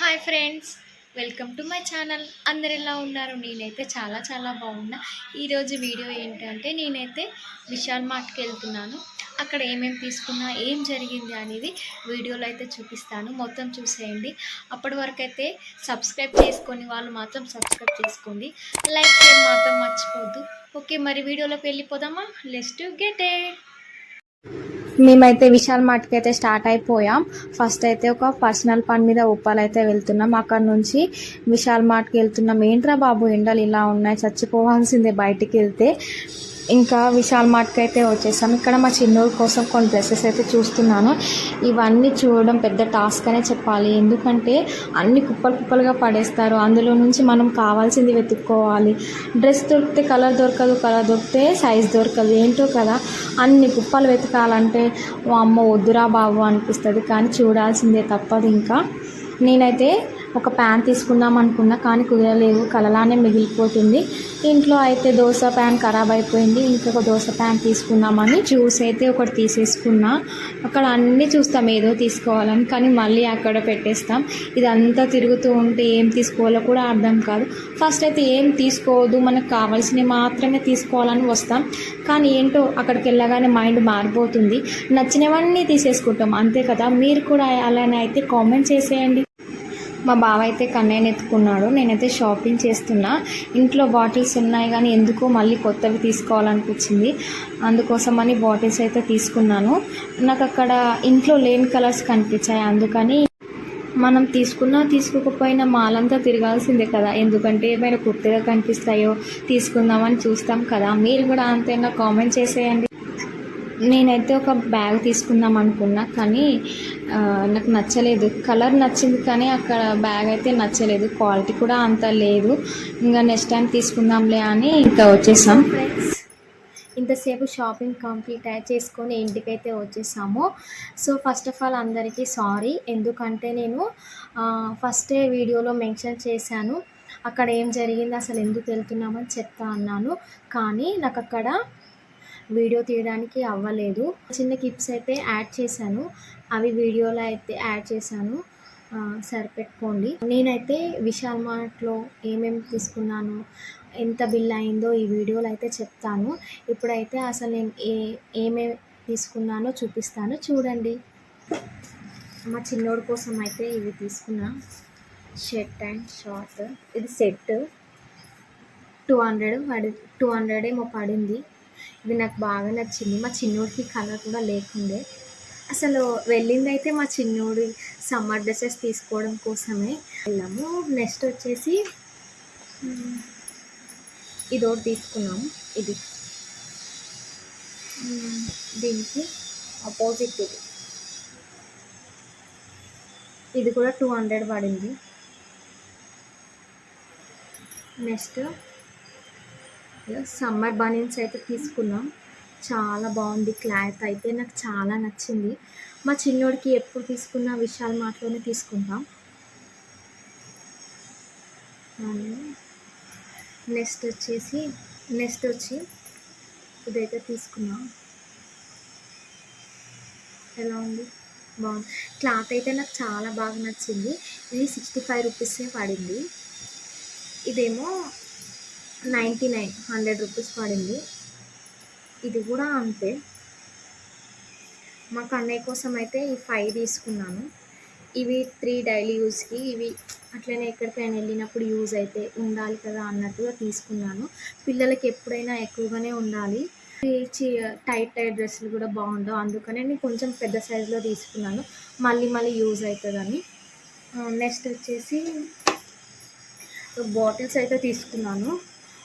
Hi friends welcome to my channel. అందరు ఎలా ఉన్నారు? నేనైతే చాలా చాలా బాగున్నా. ఈరోజు వీడియో ఏంటంటే నేనైతే విశాల్ మార్ట్కి వెళ్తున్నాను. అక్కడ ఏమేమి తీసుకున్నా ఏం జరిగింది అనేది వీడియోలో అయితే చూపిస్తాను. మొత్తం చూసేయండి. అప్పటి వరకు అయితే సబ్స్క్రైబ్ చేసుకొని వాళ్ళు మాత్రం సబ్స్క్రైబ్ చేసుకోండి. లైక్ చేయడం మాత్రం మర్చిపోద్దు ఓకే మరి వీడియోలోకి వెళ్ళిపోదామా? లెస్ట్ గెట్ ఏ మేమైతే విశాల్ మార్ట్కి అయితే స్టార్ట్ అయిపోయాం. ఫస్ట్ అయితే ఒక పర్సనల్ పని మీద ఉప్పాలు అయితే వెళ్తున్నాం. అక్కడ నుంచి విశాల్ మార్ట్కి వెళ్తున్నాం. ఏంట్రా బాబు ఎండలు ఇలా ఉన్నాయి? చచ్చిపోవాల్సిందే బయటికి వెళ్తే. ఇంకా విశాల్ మార్ట్కి అయితే వచ్చేసాను ఇక్కడ మా చిన్నోడు కోసం కొన్ని డ్రెస్సెస్ అయితే చూస్తున్నాను. ఇవన్నీ చూడడం పెద్ద టాస్క్ అనే చెప్పాలి. ఎందుకంటే అన్ని కుప్పలు కుప్పలుగా పడేస్తారు. అందులో నుంచి మనం కావాల్సింది వెతుక్కోవాలి. డ్రెస్ దొరికితే కలర్ దొరకదు కలర్ దొరికితే సైజ్ దొరకదు. ఏంటో కదా అన్ని కుప్పలు వెతకాలంటే ఓ అమ్మ వద్దురా బాబు అనిపిస్తుంది. కానీ చూడాల్సిందే తప్పదు ఇంకా. నేనైతే ఒక ప్యాన్ తీసుకుందాం అనుకున్నా కానీ కుదరలేదు కలలానే మిగిలిపోతుంది. ఇంట్లో అయితే దోశ ప్యాన్ ఖరాబ్ అయిపోయింది. ఇంకొక దోశ ప్యాన్ తీసుకుందామని జ్యూస్ అయితే ఒకటి తీసేసుకున్నా. అక్కడ అన్నీ చూస్తాం ఏదో తీసుకోవాలని. కానీ మళ్ళీ అక్కడ పెట్టేస్తాం. ఇదంతా తిరుగుతూ ఉంటే ఏం తీసుకోవాలో కూడా అర్థం కాదు. ఫస్ట్ అయితే ఏం తీసుకోవద్దు. మనకు కావాల్సినవి మాత్రమే తీసుకోవాలని వస్తాం. కానీ ఏంటో అక్కడికి వెళ్ళగానే మైండ్ మారిపోతుంది. నచ్చినవన్నీ తీసేసుకుంటాం. అంతే కదా? మీరు కూడా అలానే అయితే కామెంట్ చేసేయండి. మా బావ అయితే కన్నయ్యని ఎత్తుకున్నాడు. నేనైతే షాపింగ్ చేస్తున్నా. ఇంట్లో బాటిల్స్ ఉన్నాయి కానీ ఎందుకో మళ్ళీ కొత్తవి తీసుకోవాలనిపించింది. అందుకోసమని బాటిల్స్ అయితే తీసుకున్నాను. నాకు అక్కడ ఇంట్లో లేని కలర్స్ కనిపించాయి. అందుకని మనం తీసుకున్నా తీసుకోకపోయినా మాలంతా తిరగాల్సిందే కదా. ఎందుకంటే ఏమైనా కొత్తగా కనిపిస్తాయో తీసుకుందామని చూస్తాం కదా. మీరు కూడా అంతేనా? కామెంట్ చేసేయండి. నేనైతే ఒక బ్యాగ్ తీసుకుందాం అనుకున్నా కానీ నాకు నచ్చలేదు. కలర్ నచ్చింది కానీ అక్కడ బ్యాగ్ అయితే నచ్చలేదు. క్వాలిటీ కూడా అంత లేదు. ఇంకా నెక్స్ట్ టైం తీసుకుందాంలే అని ఇంకా వచ్చేసాం. ఫ్రెండ్స్ ఇంతసేపు షాపింగ్ కంప్లీట్ అయ్యి చేసుకొని ఇంటికైతే వచ్చేసాము. సో ఫస్ట్ ఆఫ్ ఆల్ అందరికీ సారీ ఎందుకంటే నేను ఫస్టే వీడియోలో మెన్షన్ చేశాను. అక్కడ ఏం జరిగింది అసలు ఎందుకు వెళ్తున్నామని చెప్తా అన్నాను. కానీ నాకు అక్కడ వీడియో తీయడానికి అవ్వలేదు. చిన్న క్లిప్స్ అయితే యాడ్ చేశాను. అవి వీడియోలో అయితే యాడ్ చేశాను. సరిపెట్టుకోండి నేనైతే విశాల్ మార్ట్లో ఏమేమి తీసుకున్నాను ఎంత బిల్ అయిందో ఈ వీడియోలో అయితే చెప్తాను. ఇప్పుడైతే అసలు నేను ఏ ఏమేమి తీసుకున్నానో చూపిస్తాను. చూడండి. మా చిన్నోడి కోసం అయితే ఇవి తీసుకున్నా. Shirt and short. ఇది సెట్. టూ హండ్రెడ్ పడి టూ హండ్రెడ్ ఏమో పడింది. ఇది నాకు బాగా నచ్చింది. మా చిన్నోడికి కలర్ కూడా లేకుండే. అసలు వెళ్ళింది అయితే మా చిన్నోడి సమ్మర్ డ్రెస్సెస్ తీసుకోవడం కోసమే వెళ్ళాము. నెక్స్ట్ వచ్చేసి ఇది ఒకటి తీసుకున్నాము. ఇది. దీనికి అపోజిట్ ఇది. ఇది కూడా టూ హండ్రెడ్ పడింది. నెక్స్ట్ సమ్మర్ బనీన్స్ అయితే తీసుకున్నాం. చాలా బాగుంది క్లాత్ అయితే నాకు చాలా నచ్చింది. మా చిన్నోడికి ఎప్పుడు తీసుకున్న విశాల్ మాటలోనే తీసుకుంటాం నెక్స్ట్ వచ్చేసి నెక్స్ట్ వచ్చి ఇదైతే తీసుకున్నాం. ఎలా ఉంది? బాగుంది. క్లాత్ అయితే నాకు చాలా బాగా నచ్చింది. ఇది సిక్స్టీ ఫైవ్ రూపీసే పడింది. ఇదేమో నైంటీ నైన్ హండ్రెడ్ రూపీస్ పడింది. ఇది కూడా అంతే. మా కన్నయ్య కోసం అయితే ఈ ఫైవ్ తీసుకున్నాను. ఇవి త్రీ డైలీ యూస్కి ఇవి అట్లనే ఎక్కడికైనా వెళ్ళినప్పుడు యూజ్ అయితే ఉండాలి కదా అన్నట్టుగా తీసుకున్నాను. పిల్లలకి ఎప్పుడైనా ఎక్కువగానే ఉండాలి. టైట్ టైట్ డ్రెస్సులు కూడా బాగుండవు. అందుకనే నేను కొంచెం పెద్ద సైజులో తీసుకున్నాను. మళ్ళీ మళ్ళీ యూజ్ అవుతుందని. నెక్స్ట్ వచ్చేసి బాటిల్స్ అయితే తీసుకున్నాను.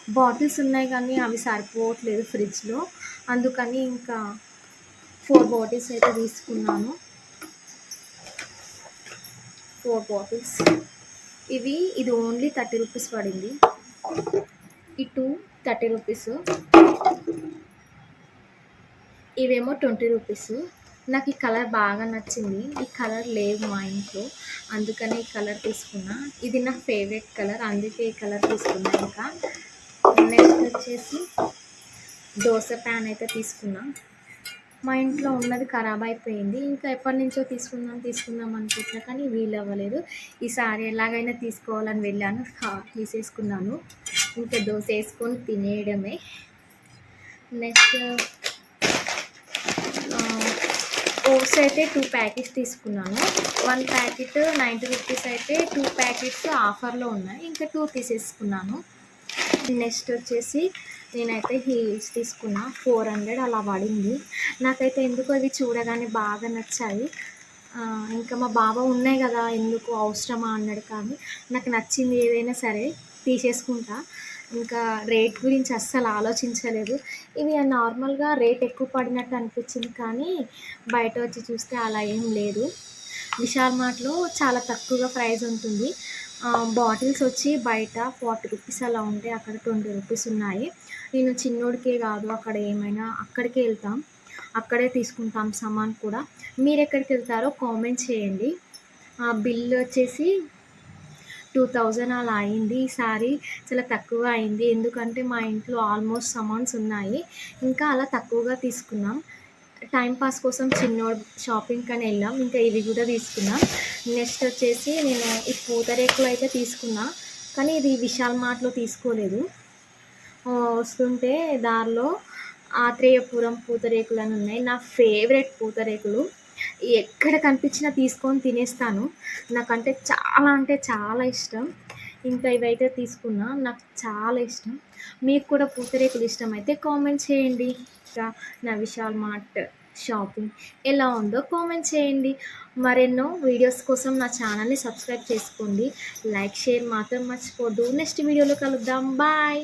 బాటిల్స్ ఉన్నాయి కానీ అవి సరిపోవట్లేదు ఫ్రిడ్జ్లో. అందుకని ఇంకా ఫోర్ బాటిల్స్ అయితే తీసుకున్నాను. Four bottles. ఇవి ఇది ఓన్లీ థర్టీ రూపీస్ పడింది. ఈ టూ థర్టీ రూపీస్. ఇవేమో ట్వంటీ రూపీస్. నాకు ఈ కలర్ బాగా నచ్చింది. ఈ కలర్ లేవు మా ఇంట్లో. అందుకనే ఈ కలర్ తీసుకున్నా. ఇది నా ఫేవరెట్ కలర్. అందుకే ఈ కలర్ తీసుకున్నా ఇంకా. నెక్స్ట్ వచ్చేసి దోశ ప్యాన్ అయితే తీసుకున్నా. మా ఇంట్లో ఉన్నది ఖరాబ్ అయిపోయింది. ఇంకా ఎప్పటి నుంచో తీసుకుందాం తీసుకుందాం అనుకుంటున్నా కానీ వీలు అవ్వలేదు. ఈసారి ఎలాగైనా తీసుకోవాలని వెళ్ళాను తీసేసుకున్నాను. ఇంకా దోశ వేసుకొని తినేయడమే. నెక్స్ట్ ఓట్స్ అయితే టూ ప్యాకెట్స్ తీసుకున్నాను. వన్ ప్యాకెట్ నైంటీ రూపీస్ అయితే టూ ప్యాకెట్స్ ఆఫర్లో ఉన్నాయి. ఇంకా టూ తీసేసుకున్నాను. నెక్స్ట్ వచ్చేసి నేనైతే హీల్స్ తీసుకున్నా. ఫోర్ హండ్రెడ్ అలా పడింది. నాకైతే ఎందుకు అవి చూడగానే బాగా నచ్చాయి. ఇంకా మా బాబా ఉన్నాయి కదా ఎందుకు అవసరమా అన్నాడు కానీ నాకు నచ్చింది ఏదైనా సరే తీసేసుకుంటా. ఇంకా రేట్ గురించి అస్సలు ఆలోచించలేదు. ఇవి నార్మల్గా రేట్ ఎక్కువ పడినట్టు అనిపించింది కానీ బయట వచ్చి చూస్తే అలా ఏం లేదు. విశాల్ మార్ట్లో చాలా తక్కువగా ప్రైస్ ఉంటుంది. బాటిల్స్ వచ్చి బయట ఫార్టీ రూపీస్ అలా ఉంటే అక్కడ ట్వంటీ రూపీస్ ఉన్నాయి. నేను చిన్నోడికే కాదు అక్కడ ఏమైనా అక్కడికే వెళ్తాం. అక్కడే తీసుకుంటాం సామాన్ కూడా. మీరు ఎక్కడికి వెళ్తారో కామెంట్ చేయండి. ఆ బిల్ వచ్చేసి టూ థౌజండ్ అలా అయింది. ఈసారి చాలా తక్కువ అయింది. ఎందుకంటే మా ఇంట్లో ఆల్మోస్ట్ సమాన్స్ ఉన్నాయి. ఇంకా అలా తక్కువగా తీసుకున్నాం. టైంపాస్ కోసం చిన్నోడు షాపింగ్ అని వెళ్ళాం. ఇంకా ఇవి కూడా తీసుకున్నాం. నెక్స్ట్ వచ్చేసి నేను ఈ పూతరేకులు అయితే తీసుకున్నా. కానీ ఇది విశాల్ మార్ట్లో తీసుకోలేదు. వస్తుంటే దారిలో ఆత్రేయపురం పూతరేకులు అని ఉన్నాయి. నా ఫేవరెట్ పూతరేకులు ఎక్కడ కనిపించినా తీసుకొని తినేస్తాను. నాకంటే చాలా అంటే చాలా ఇష్టం. ఇంకా ఇవైతే తీసుకున్నా. నాకు చాలా ఇష్టం. మీకు కూడా పూతరేకులు ఇష్టం అయితే కామెంట్ చేయండి. ఇంకా నా విశాల్ మార్ట్ షాపింగ్ ఎలా ఉందో కామెంట్ చేయండి. మరెన్నో వీడియోస్ కోసం నా ఛానల్ని సబ్స్క్రైబ్ చేసుకోండి. లైక్ షేర్ మాత్రం మర్చిపోద్దు. నెక్స్ట్ వీడియోలో కలుద్దాం. బాయ్.